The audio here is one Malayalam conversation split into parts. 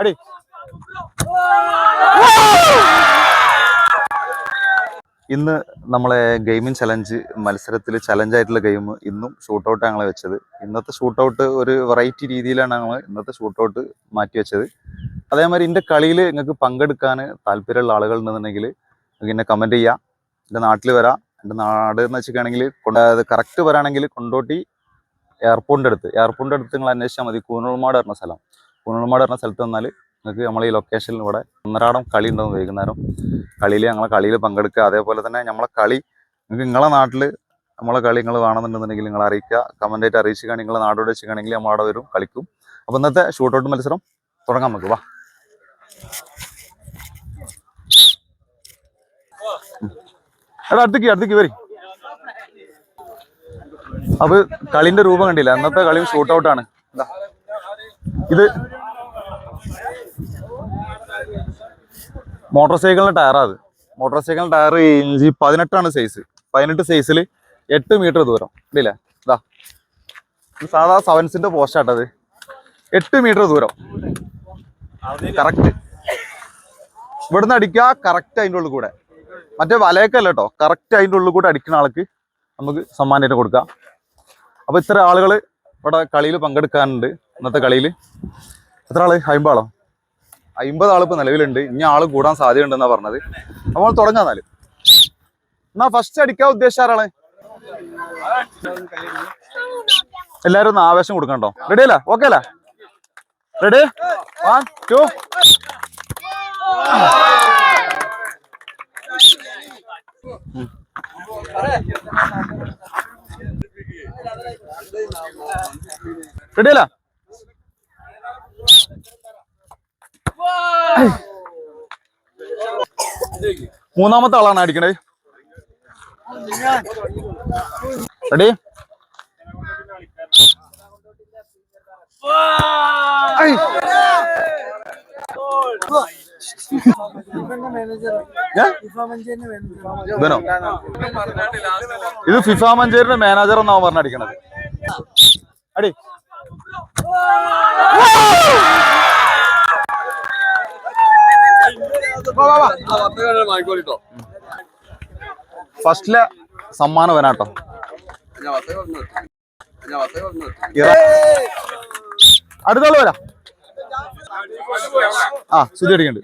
അടി. ഇന്ന് നമ്മളെ ഗെയിമിംഗ് ചലഞ്ച് മത്സരത്തിൽ ചലഞ്ച് ആയിട്ടുള്ള ഗെയിം ഇന്നും ഷൂട്ടൗട്ട് ഞങ്ങൾ വെച്ചത്. ഇന്നത്തെ ഷൂട്ടൗട്ട് ഒരു വെറൈറ്റി രീതിയിലാണ് ഞങ്ങൾ ഇന്നത്തെ ഷൂട്ടൗട്ട് മാറ്റി വെച്ചത്. അതേമാതിരി എന്റെ കളിയിൽ നിങ്ങൾക്ക് പങ്കെടുക്കാൻ താല്പര്യമുള്ള ആളുകൾ ഉണ്ടെന്നുണ്ടെങ്കിൽ നിങ്ങൾക്ക് എന്നെ കമന്റ് ചെയ്യാം. എന്റെ നാട്ടിൽ വരാം. എന്റെ നാട് എന്ന് വെച്ചിട്ടാണെങ്കിൽ കറക്റ്റ് വരാണെങ്കിൽ കൊണ്ടോട്ടി എയർപോർട്ടിന്റെ അടുത്ത്. എയർപോർട്ടിന്റെ അടുത്ത് നിങ്ങൾ അന്വേഷിച്ചാൽ മതി. കൂനൾമാട് പറഞ്ഞ സ്ഥലം. കൂനൾമാട് പറഞ്ഞ സ്ഥലത്ത് വന്നാൽ നിങ്ങൾക്ക് നമ്മൾ ഈ ലൊക്കേഷനിൽ ഇവിടെ ഒന്നരാടം കളി ഉണ്ടാവും വൈകുന്നേരം. കളിയിൽ ഞങ്ങളെ കളിയിൽ പങ്കെടുക്കുക. അതേപോലെ തന്നെ നമ്മളെ കളി നിങ്ങൾക്ക് നിങ്ങളെ നാട്ടിൽ നമ്മളെ കളി നിങ്ങൾ കാണുന്നുണ്ടെന്നുണ്ടെങ്കിൽ നിങ്ങൾ അറിയിക്കുക. കമന്റ് ആയിട്ട് അറിയിച്ചിട്ടാണെങ്കിൽ നിങ്ങളെ നാടോട് വെച്ചിട്ടാണെങ്കിൽ നമ്മൾ അവിടെ വരും കളിക്കും. അപ്പോൾ ഇന്നത്തെ ഷൂട്ടൗട്ട് മത്സരം തുടങ്ങാം നമുക്ക്. വാ. എടാ അടുത്തേക്ക് അടുത്തേക്ക് വരി. അപ്പൊ കളിന്റെ രൂപം കണ്ടില്ല. അന്നത്തെ കളിയും ഷൂട്ട് ഔട്ടാണ് ഇത് മോട്ടോർ സൈക്കിളിന്റെ ടയറാ അത്. മോട്ടോർ സൈക്കിളിന്റെ ടയർ ഇഞ്ചി പതിനെട്ടാണ് സൈസ് പതിനെട്ട് സൈസിൽ എട്ട് മീറ്റർ ദൂരം. ഇല്ലേ? ഇതാ സാധാ സെവൻസിന്റെ പോസ്റ്റാട്ടത് എട്ട് മീറ്റർ ദൂരം. കറക്റ്റ് ഇവിടുന്ന് അടിക്കുക കറക്റ്റ് അതിന്റെ ഉള്ളിൽ കൂടെ. മറ്റേ വലയൊക്കെയല്ല കേട്ടോ കറക്റ്റ് അതിന്റെ ഉള്ളിൽ കൂടെ അടിക്കുന്ന ആൾക്ക് നമുക്ക് സമ്മാനമായിട്ട് കൊടുക്കാം. അപ്പൊ ഇത്ര ആളുകൾ ഇവിടെ കളിയിൽ പങ്കെടുക്കാനുണ്ട്. ഇന്നത്തെ കളിയിൽ. എത്ര ആൾ? അമ്പതാളോ അമ്പത് ആൾ നിലവിലുണ്ട്. ഇനി ആൾ കൂടാൻ സാധ്യതയുണ്ടെന്നാ പറഞ്ഞത്. നമ്മൾ തുടങ്ങാം എന്നാൽ. എന്നാ ഫസ്റ്റ് അടിക്കാൻ ഉദ്ദേശിച്ച ആരാണ്? എല്ലാരും ഒന്ന് ആവേശം കൊടുക്കണ്ടോ? റെഡി അല്ല? ഓക്കെ അല്ല? റെഡി വൺ ടു റെഡി അല്ല മൂന്നാമത്തെ ആളാണ് അടിക്കണേ. റെഡി? ഇത് ഫിഫ മഞ്ചേരിന്റെ മാനേജർ എന്നാവും പറഞ്ഞടിക്കണത് അടി. ഫസ്റ്റിലെ സമ്മാനം വനാട്ടോ അടുത്തോളം വരാ. ആ ശുദ്ധി അടിക്കണ്ട്.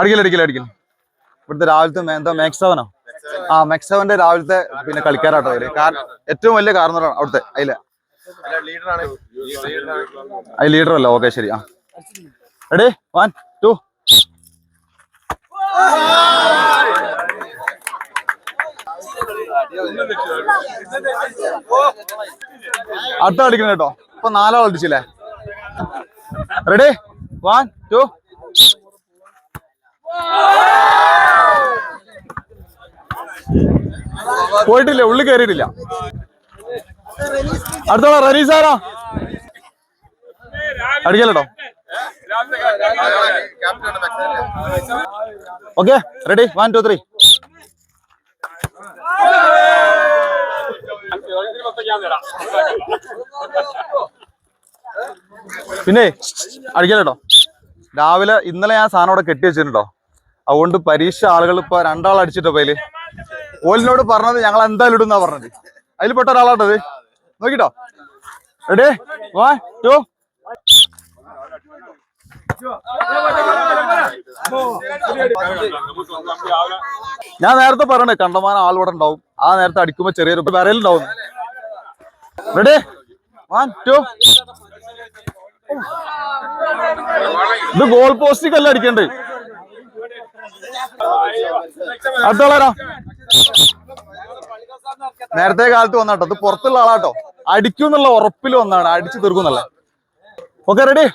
അടിക്കല അടിക്കല അടിക്കല. ഇവിടുത്തെ രാവിലത്തെ എന്താ മാക്സ് മാക്സവനോ ആ? മാക്സ് സെവന്റെ രാവിലത്തെ പിന്നെ കളിക്കാരാട്ടോ അതിൽ. ഏറ്റവും വലിയ കാരണവരാണ് അവിടുത്തെ അതിലെ. അത് ലീഡർ അല്ല. ഓക്കെ ശരി. ആ. റെഡി വൺ ടു അടുത്ത അടിക്കണം കേട്ടോ. ഇപ്പൊ നാലാൾ അടിച്ചില്ലേ റെഡി വൺ ടു പോയിട്ടില്ല ഉള്ളിൽ കയറിയിട്ടില്ല അടുത്തോളാ റനീസാരാ അടിക്കല്ലോ okay ready one two three പിന്നെ അടിക്കല്ലോ രാവിലെ ഇന്നലെ ഞാൻ സാധനം അവിടെ കെട്ടി വെച്ചിട്ടുണ്ടോ? അതുകൊണ്ട് പരീക്ഷ ആളുകൾ ഇപ്പൊ രണ്ടാൾ അടിച്ചിട്ടോ ഓലിനോട് പറഞ്ഞത് ഞങ്ങൾ എന്തായാലും ഇടുന്നാ പറഞ്ഞത്. അതിൽ പെട്ട ഒരാളാട്ടത് നോക്കിട്ടോ. Ready one two. ഞാൻ നേരത്തെ പറയണേ കണ്ടമാനം ആൾ ഇവിടെ ഉണ്ടാവും. ആ നേരത്തെ അടിക്കുമ്പോ ചെറിയൊരു വിരലുണ്ടാവും. Ready one two. ഇത് ഗോൾ പോസ്റ്റിക്കല്ല അടിക്കണ്ടേ? അടുത്തോളാരാ നേരത്തെ കാലത്ത് വന്നാട്ടോ. ഇത് പുറത്തുള്ള ആളാട്ടോ. അടിക്കും എന്നുള്ള ഉറപ്പിൽ വന്നാണ്. അടിച്ചു തീർക്കും എന്നല്ല ഓക്കെ റെഡി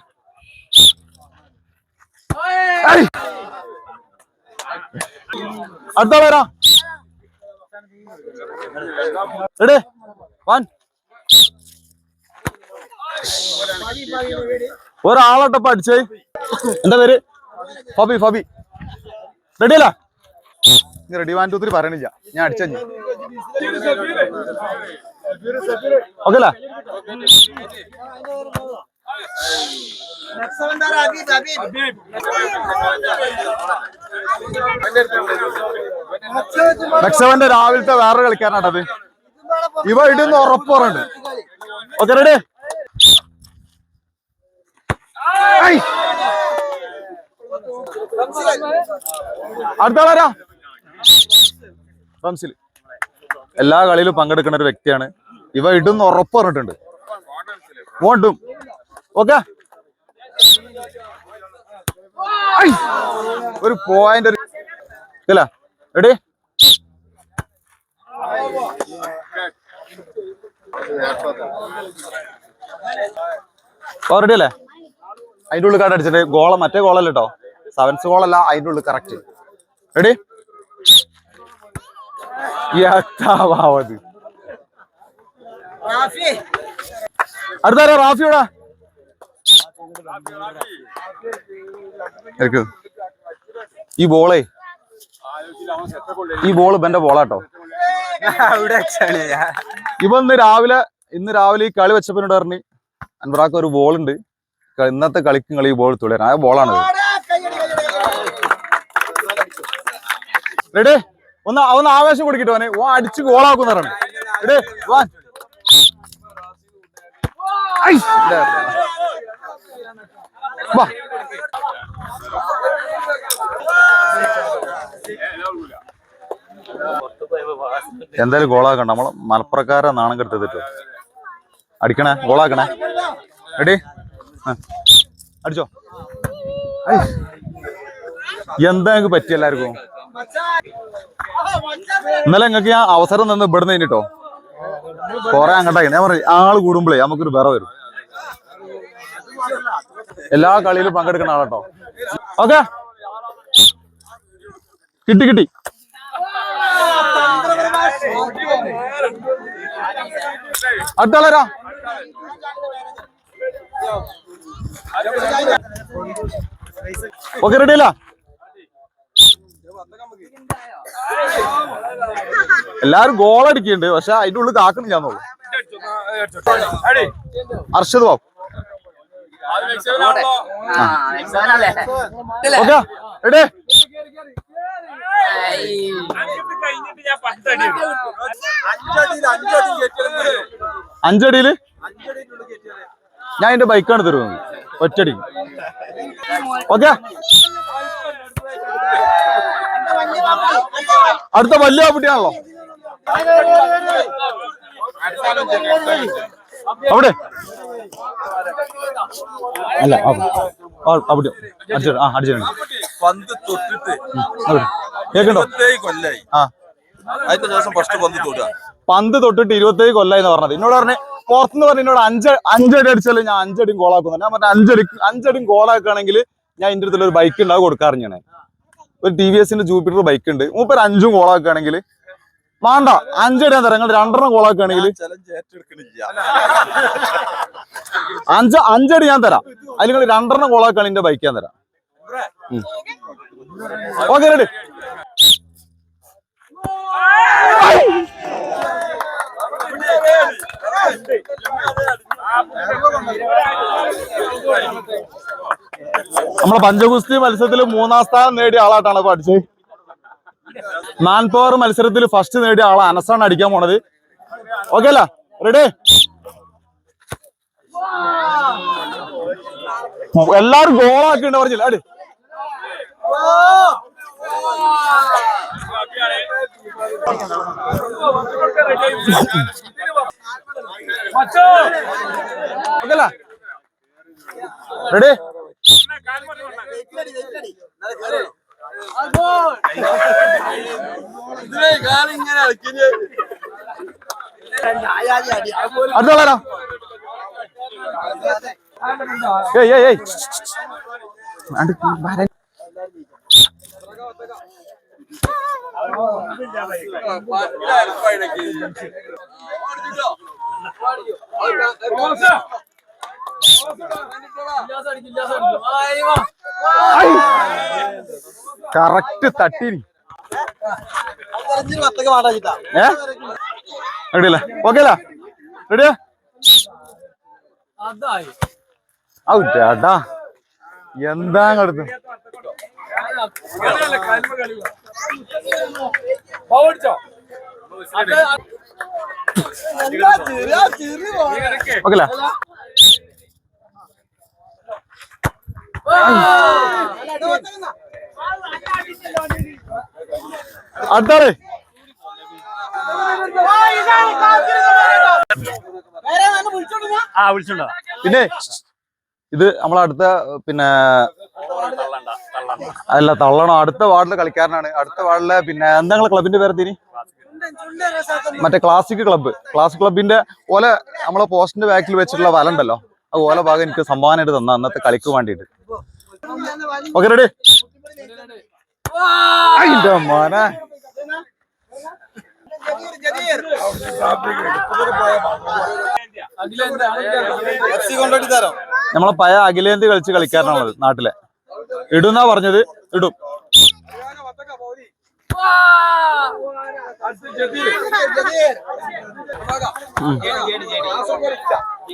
അടുത്തോളാരാ റെഡി വൺ ഒരാളോട്ടപ്പ അടിച്ചേ എന്താ പേര്? ഫബി ഫബി. റെഡി അല്ല റെഡി വാൻ ടു ത്രീ പറയണില്ല. ഞാൻ അടിച്ചു ഓക്കെ ക്സവന്റെ മെക്സവന്റെ രാവിലത്തെ വേറെ കളിക്കാരനാട്ടത് ഇവ ഇടുന്ന് ഉറപ്പ് പറഞ്ഞിട്ട് ഓക്കെ റെഡി? അടുത്ത ആളാരാ എല്ലാ കളിയിലും പങ്കെടുക്കുന്ന ഒരു വ്യക്തിയാണ്. ഇവ ഇടുന്ന് ഉറപ്പ് പറഞ്ഞിട്ടുണ്ട്. മോണ്ടും ഓക്കെ? ഒരു പോയിന്റ് ഒരു ഇല്ല. റെഡി റെഡി അല്ലേ? അതിന്റെ ഉള്ളിൽ കാർഡ് അടിച്ചിട്ട് ഗോളം മറ്റേ ഗോളല്ല കേട്ടോ സെവൻസ് ഗോളല്ല അതിന്റെ ഉള്ളിൽ കറക്റ്റ് റെഡി യാവത് അടുത്താരാ റാഫിയോടാ. ഈ ബോളേ ഈ ബോൾ ഇവന്റെ ബോളാട്ടോ ഇവ ഇന്ന് രാവിലെ ഇന്ന് രാവിലെ ഈ കളി വെച്ചപ്പോനോട് പറഞ്ഞു അൻവറാക്ക് ഒരു ബോൾ ഉണ്ട്. ഇന്നത്തെ കളിക്കും കളി ഈ ബോൾ തുളരാൻ ആ ബോളാണ് റെഡി? ഒന്ന് ഒന്ന് ആവേശം കൊടുക്കിട്ടോ അവനെ ഓ അടിച്ച് ഗോളാക്കുന്നവരാണ് റെഡി? എന്തായാലും ഗോളാക്കണ്ട. നമ്മൾ മലപ്പുറക്കാരെ നാണം കെടുത്തിട്ട് അടിക്കണേ? ഗോളാക്കണേ? റെഡി? അടിച്ചോ. എന്താ ഞങ്ങൾക്ക് പറ്റി എല്ലാവർക്കും? ഇന്നലെ ഞങ്ങൾക്ക് ഞാൻ അവസരം നിന്ന് ഇവിടുന്ന് കഴിഞ്ഞിട്ടോ? കൊറേ അങ്ങോട്ടായി. ഞാൻ പറഞ്ഞു ആൾ കൂടുമ്പോഴേ നമുക്കൊരു വിറ വരും. എല്ലാ കളിയിലും പങ്കെടുക്കുന്ന ആളാട്ടോ. ഓക്കെ? കിട്ടി കിട്ടി. അടുത്താളരാ? ഓക്കെ റെഡി അല്ല? എല്ലാരും ഗോൾ അടിക്കുന്നുണ്ട്. പക്ഷെ അതിന്റെ ഉള്ളിൽ അർഷദ് ബാബു. ഓക്കെ. റെഡി അഞ്ചടിയിൽ? ഞാൻ എന്റെ ബൈക്കാണ് തരുന്നത്. ഒറ്റടി ഓക്കെ. അടുത്ത വലിയ കുട്ടിയാണല്ലോ അവിടെ. അല്ല അവിടെ. അടിച്ചു ആ അടിച്ചിട്ടുണ്ട് പന്ത് തൊട്ടിട്ട് കേക്കണ്ടോ കേൾക്കണ്ടോ? കൊല്ലായി. ആ. അതിന്റെ ദിവസം ഫസ്റ്റ് പന്ത് തൊടുക. പന്ത് തൊട്ടിട്ട് ഇരുപത്തേഴ് കൊല്ലായി എന്ന് പറഞ്ഞത്. എന്നോട് പറഞ്ഞേ പുറത്തുനിന്ന് പറഞ്ഞ എന്നോട് അഞ്ച് അഞ്ചടി അടിച്ചാൽ ഞാൻ അഞ്ചടിയും ഗോളാക്കുന്നു ഞാൻ പറഞ്ഞ അഞ്ചടി അഞ്ചടിയും ഗോളാക്കുകയാണെങ്കിൽ ഞാൻ എന്റെ അടുത്തുള്ള ഒരു ബൈക്ക് ഉണ്ടാവും കൊടുക്കാറ് ഞാൻ ഒരു ടി വി എസിന്റെ ജൂപ്പിറ്റർ ബൈക്ക് ഉണ്ട്. മൂപ്പർ അഞ്ചും കോളാക്കുകയാണെങ്കിൽ വേണ്ട അഞ്ചടി ഞാൻ തരാം. നിങ്ങൾ രണ്ടെണ്ണം കോളാക്കുകയാണെങ്കിൽ അഞ്ച് അഞ്ചടി ഞാൻ തരാം. അതിൽ നിങ്ങൾ രണ്ടെണ്ണം കോളാക്കുകയാണെങ്കിൽ എന്റെ ബൈക്ക് ഞാൻ തരാം. ഓക്കെ റെഡി നമ്മളെ പഞ്ചഗുസ്തി മത്സരത്തിൽ മൂന്നാം സ്ഥാനം നേടിയ ആളായിട്ടാണ് ഇപ്പൊ അടിച്ചത്. മാൻ പവർ മത്സരത്തിൽ ഫസ്റ്റ് നേടിയ ആളാണ് അനസാണ് അടിക്കാൻ പോണത്. ഓക്കെ അല്ല? റെഡി എല്ലാരും ഗോളാക്കിണ്ട് പറഞ്ഞില്ല? അടി. റെഡി അടുത്ത ആളാരാ ഏയ് ഏയ് ഏയ് ആണ്ട് വരാൻ. കറക്റ്റ് തട്ടിനി ഏ? റെഡിയല്ലേ ഓക്കെ അല്ല? റെഡിയാ ഔ ചേട്ടാ. എന്താ അങ്ങടുത്ത് ഓക്കെ അല്ലേ അടുത്താളേ ആ വിളിച്ചിട്ടുണ്ടോ പിന്നെ ഇത് നമ്മളടുത്ത പിന്നെ അല്ല തള്ളണം. അടുത്ത വാർഡിലെ കളിക്കാരനാണ്. അടുത്ത വാർഡിലെ പിന്നെ എന്താ ക്ലബിന്റെ പേര് തിരി മറ്റേ ക്ലാസിക് ക്ലബ്ബ് ക്ലാസിക് ക്ലബിന്റെ ഓല നമ്മളെ പോസ്റ്റിന്റെ ബാക്കിൽ വെച്ചിട്ടുള്ള വല ഉണ്ടല്ലോ. ആ ഓല ഭാഗം എനിക്ക് സമ്മാനമായിട്ട് തന്ന അന്നത്തെ കളിക്ക് വേണ്ടിയിട്ട്. ഓക്കെ റെഡി മോനെ. നമ്മളെ പഴയ അഖിലേന്ത്യ കളിച്ച് കളിക്കാരനാണത് നാട്ടിലെ. ഇടുന്നാ പറഞ്ഞത്? ഇടും.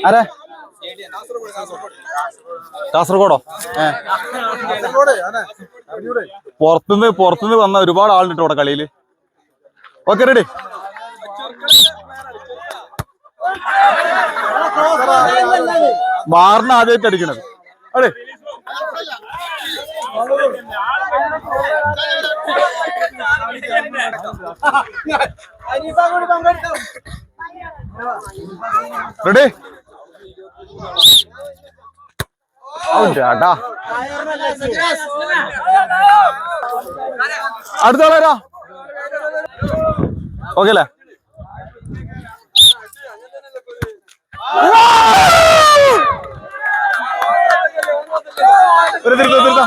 ആരെ? കാസർഗോഡോ? പുറത്തുനിന്ന് പുറത്തുനിന്ന് വന്ന ഒരുപാട് ആളുണ്ട് ഇവിടെ കളിയിൽ. ഓക്കെ റെഡി ബാറിന് ആദ്യമായിട്ട് അടിക്കണത്. അതെ റെഡി? ചേട്ടാ. അടുത്ത ആളാരാ ഓക്കെ അല്ലേ? ഒരു തിരുത്തോ തിരുത്തോ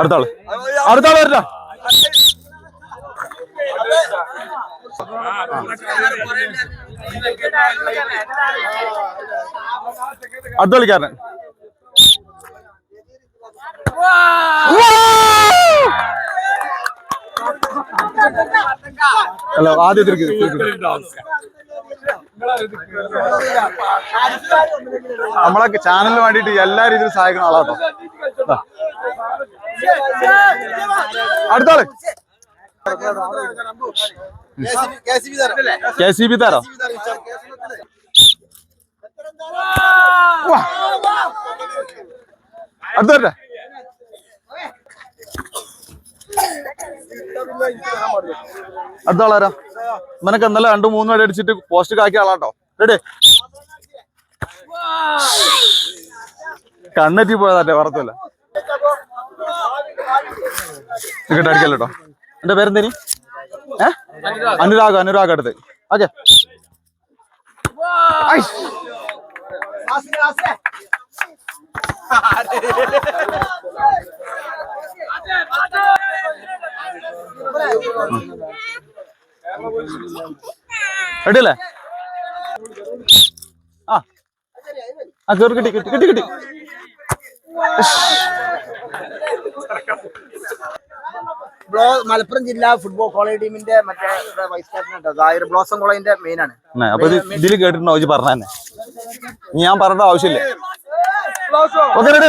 അടുത്താൾ അടുത്ത ആൾ. വരില്ല അടുത്ത കളിക്കാരൻ. ഹലോ ആദ്യം നമ്മളൊക്കെ ചാനലിന് വേണ്ടിയിട്ട് എല്ലാ രീതിയിലും സഹായിക്കുന്ന ആളാട്ടോ. അടുത്താൾ കെ സി ബി താരോ? അടുത്ത വരട്ടെ. അടുത്ത ആളാരാ നിനക്ക് ഇന്നലെ രണ്ടു മൂന്ന് വരെ അടിച്ചിട്ട് പോസ്റ്റ് കാക്കിയ ആളാട്ടോ. റെഡി കണ്ണെത്തി പോയതാട്ടെ വറത്തല്ല ടിക്കറ്റ് അടിക്കല്ലോ എന്റെ പേരെന്തേനി? ഏ? അനുരാഗ് അനുരാഗ് അടുത്ത്. ഓക്കെ. റെഡി അല്ലേ ആ. ആ കേറി കിട്ടി കിട്ടി കിട്ടി കിട്ടി. ബ്ലോ മലപ്പുറം ജില്ലാ ഫുട്ബോൾ കോളേജ് ടീമിന്റെ മറ്റേ വൈസ് ക്യാപ്റ്റൻ ബ്ലോസം കോളേജിന്റെ മെയിൻ ആണ് അപ്പൊ ഇതിൽ ഇതിൽ കേട്ടിട്ടുണ്ടോ? പറഞ്ഞ ഞാൻ പറഞ്ഞ ആവശ്യമില്ല. ഓക്കെ റെഡി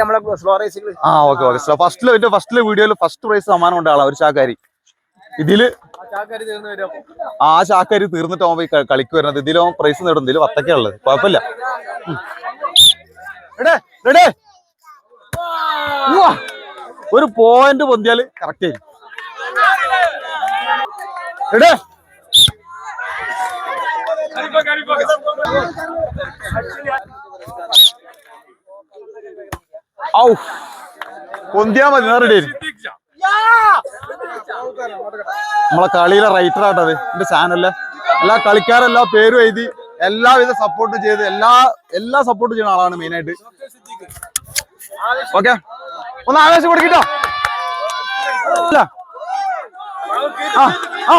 നമ്മളെ സ്ലോ റേസിംഗ് ആ ഓക്കെ ഓക്കെ. ഫസ്റ്റിൽ എന്റെ ഫസ്റ്റിലെ വീഡിയോയിൽ ഫസ്റ്റ് പ്രൈസ് സമ്മാനം ഉണ്ട് ആളാ ഒരു ചാക്കാരി ഇതിൽ ആ ചാക്കാരി തീർന്നിട്ട് അവൻ പോയി കളിക്ക് വരുന്നത്. ഇതിലും അവൻ പ്രൈസ് നേടും. ഇതിൽ വത്തക്ക ഉള്ളത്. കുഴപ്പമില്ല. ഒരു പോയിന്റ് പൊന്തിയാൽ കറക്റ്റ് ആയിരിക്കും. എടേ. ഔ. പൊന്തിയാ മതി നേറിടേ നമ്മളെ കളിയിലെ റൈറ്റർ ആട്ടത് എന്റെ ചാനലിലെ എല്ലാ കളിക്കാരെല്ലാ പേരും എഴുതി എല്ലാവിധ സപ്പോർട്ടും ചെയ്ത് എല്ലാ എല്ലാ സപ്പോർട്ടും ചെയ്യുന്ന ആളാണ് മെയിൻ ആയിട്ട്. ഓക്കെ ഒന്ന് ആവേശം കൊടുക്കിട്ടോ അല്ല ആ.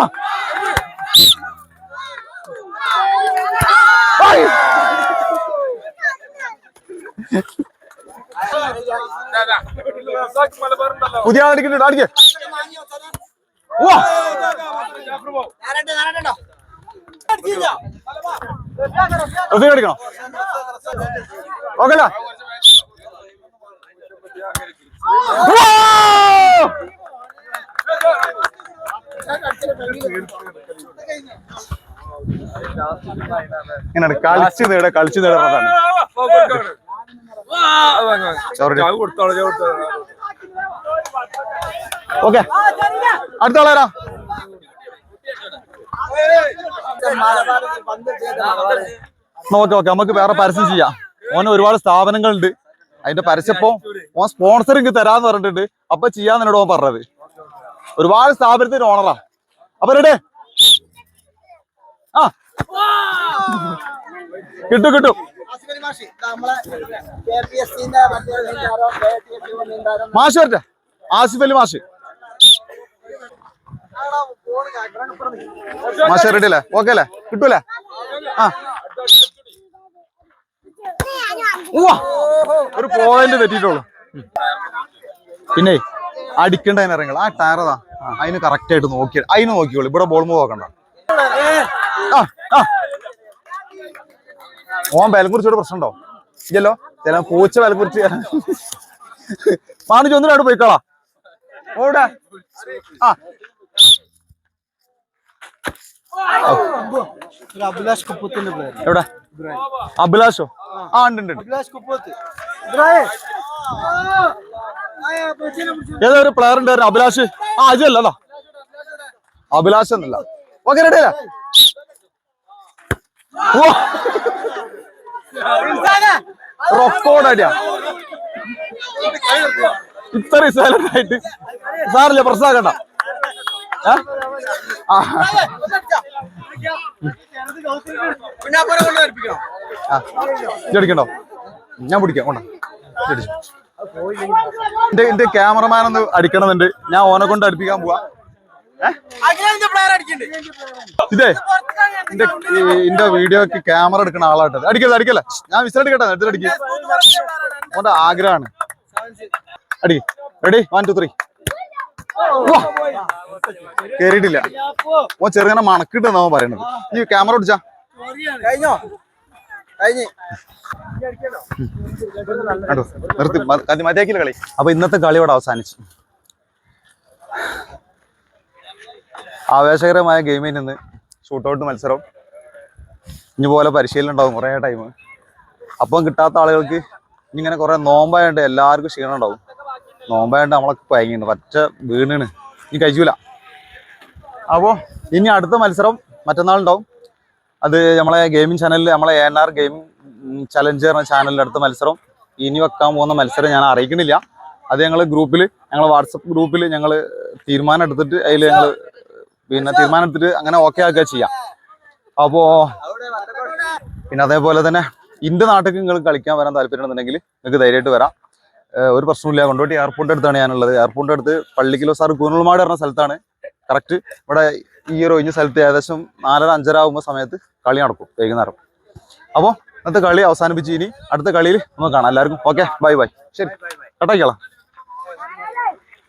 പുതിയ അടിക്കുന്നുണ്ട് അടിക്കേ വാ റഫീഖ് അടിക്കണോ ഓക്കെ ഇങ്ങനെ കളിച്ചു നേടാ കളിച്ചു നേടാ ഓക്കെ അടുത്ത ആളാരാ ഓക്കെ. ഓക്കെ നമുക്ക് വേറെ പരസ്യം ചെയ്യാം. ഓന് ഒരുപാട് സ്ഥാപനങ്ങളുണ്ട്. അതിന്റെ പരസ്യപ്പോ ഓൻ സ്പോൺസറിങ് തരാന്ന് പറഞ്ഞിട്ടുണ്ട്. അപ്പൊ ചെയ്യാന്ന് എന്നോട് ഓൻ പറഞ്ഞത്. ഒരുപാട് സ്ഥാപനത്തിന്റെ ഓണറാ അപ്പൊ റെഡേ ആ. കിട്ടു കിട്ടും. മാഷ് വരട്ടെ. ആസിഫ് അലി മാഷ്. മാഷ് റെഡി അല്ലേ? ഓക്കെ അല്ലേ? കിട്ടൂലേ? ആ. ഒരു പോയിന്റ് തെറ്റിയിട്ടുള്ളൂ. പിന്നെ അടിക്കേണ്ട ഇറങ്ങൾ ആ ടയറതാ അതാ. അതിന് കറക്റ്റ് ആയിട്ട് നോക്കി അതിന് നോക്കിയോളൂ ഇവിടെ ബോൾ മൂവ് നോക്കണ്ട ആ ആ. ഓൻ ബലം കുറിച്ചോട് പ്രശ്നമുണ്ടോ? ഇല്ലല്ലോ? ചില പൂച്ച പാണിജ് മാണിച്ച് അവിടെ പോയിക്കോളാ. ഓടെ. ആ. അഭിലാഷ് കുപ്പത്തിന്റെ പ്ലെയർ എവിടെ? അഭിലാഷോ? ആ ഉണ്ട് ഉണ്ട് ഉണ്ട്. അഭിലാഷ് കുപ്പത്ത്. ഏതോ ഒരു പ്ലെയർ ഉണ്ടായിരുന്നു അഭിലാഷ്. ആ അജയല്ലോ അഭിലാഷ് എന്നല്ല. ഓക്കെ റെഡി അല്ലേ? റെക്കോർഡ് ഇത്ര സൈലന്റ് ആയിട്ട് സാറില്ല പ്രശ്നമാക്കണ്ട. അടിക്കണ്ടോ? ഞാൻ പിടിക്കാം എന്റെ ക്യാമറമാൻ ഒന്ന് അടിക്കണമെന്നുണ്ട്. ഞാൻ ഓനെ കൊണ്ട് അടുപ്പിക്കാൻ പോവാ. ഇതേ എന്റെ എന്റെ വീഡിയോക്ക് ക്യാമറ എടുക്കുന്ന ആളാട്ടത് അടിക്കല്ലേ അടിക്കല്ലേ. ഞാൻ വിസിൽ അടിക്കട്ടെ എടുത്തിട്ട് അടിക്കുക ഓന്റെ ആഗ്രഹമാണ്. അടി റെഡി വൺ ടു ത്രീ കേറിയിട്ടില്ല. ഓ ചെറുങ്ങനെ മണക്കിട്ടെന്നാ പറയണത്. ഈ ക്യാമറ പിടിച്ചാ കഴിഞ്ഞോ? നിർത്തി മ- കതി മതിയാക്കില്ല കളി. അപ്പൊ ഇന്നത്തെ കളി ഇവിടെ അവസാനിച്ചു. ആവേശകരമായ ഗെയിമിൽ നിന്ന് ഷൂട്ടൗട്ട് മത്സരം. ഇനി പോലെ പരിശീലനം ഉണ്ടാവും കുറേ ടൈം അപ്പം കിട്ടാത്ത ആളുകൾക്ക് ഇങ്ങനെ കുറേ നോമ്പായതുകൊണ്ട് എല്ലാവർക്കും ക്ഷീണം ഉണ്ടാവും. നോമ്പായതുകൊണ്ട് നമ്മളൊക്കെ പയങ്ങിണ്ട് പറ്റ വീണാണ് ഇനി കഴിച്ചില്ല അപ്പോൾ ഇനി അടുത്ത മത്സരം മറ്റന്നാളുണ്ടാവും. അത് നമ്മളെ ഗെയിമിംഗ് ചാനലിൽ നമ്മളെ എൻ ആർ ഗെയിമിംഗ് ചലഞ്ച് പറഞ്ഞ ചാനലിന്റെ അടുത്ത മത്സരം. ഇനി വെക്കാൻ പോകുന്ന മത്സരം ഞാൻ അറിയിക്കണില്ല. അത് ഞങ്ങൾ ഗ്രൂപ്പിൽ ഞങ്ങൾ വാട്സപ്പ് ഗ്രൂപ്പിൽ ഞങ്ങൾ തീരുമാനം എടുത്തിട്ട് അതിൽ ഞങ്ങൾ പിന്നെ തീരുമാനത്തിട്ട് അങ്ങനെ ഓക്കെ ആക്കുക ചെയ്യാം. അപ്പോ പിന്നെ അതേപോലെ തന്നെ ഇന്ത്യ നാട്ടിൽ നിങ്ങൾ കളിക്കാൻ വരാൻ താല്പര്യമുണ്ടെന്നുണ്ടെങ്കിൽ നിങ്ങൾക്ക് ധൈര്യമായിട്ട് വരാം. ഒരു പ്രശ്നമില്ല കൊണ്ടോട്ടി എയർപോർട്ടിന്റെ അടുത്താണ് ഞാനുള്ളത്. എയർപോർട്ടിന്റെ അടുത്ത് പള്ളിക്കിലോ സാർ കൂനൽമാട് പറഞ്ഞ സ്ഥലത്താണ്. കറക്റ്റ് ഇവിടെ ഈ ഒരു ഒഴിഞ്ഞ സ്ഥലത്ത് ഏകദേശം നാലര അഞ്ചര ആകുമ്പോൾ സമയത്ത് കളി നടക്കും വൈകുന്നേരം. അപ്പോൾ ഇന്നത്തെ കളി അവസാനിപ്പിച്ച് ഇനി അടുത്ത കളിയിൽ നമുക്ക് കാണാം. എല്ലാവർക്കും ഓക്കെ ബൈ ബൈ ശരി. കട്ടാക്കിയാളാം.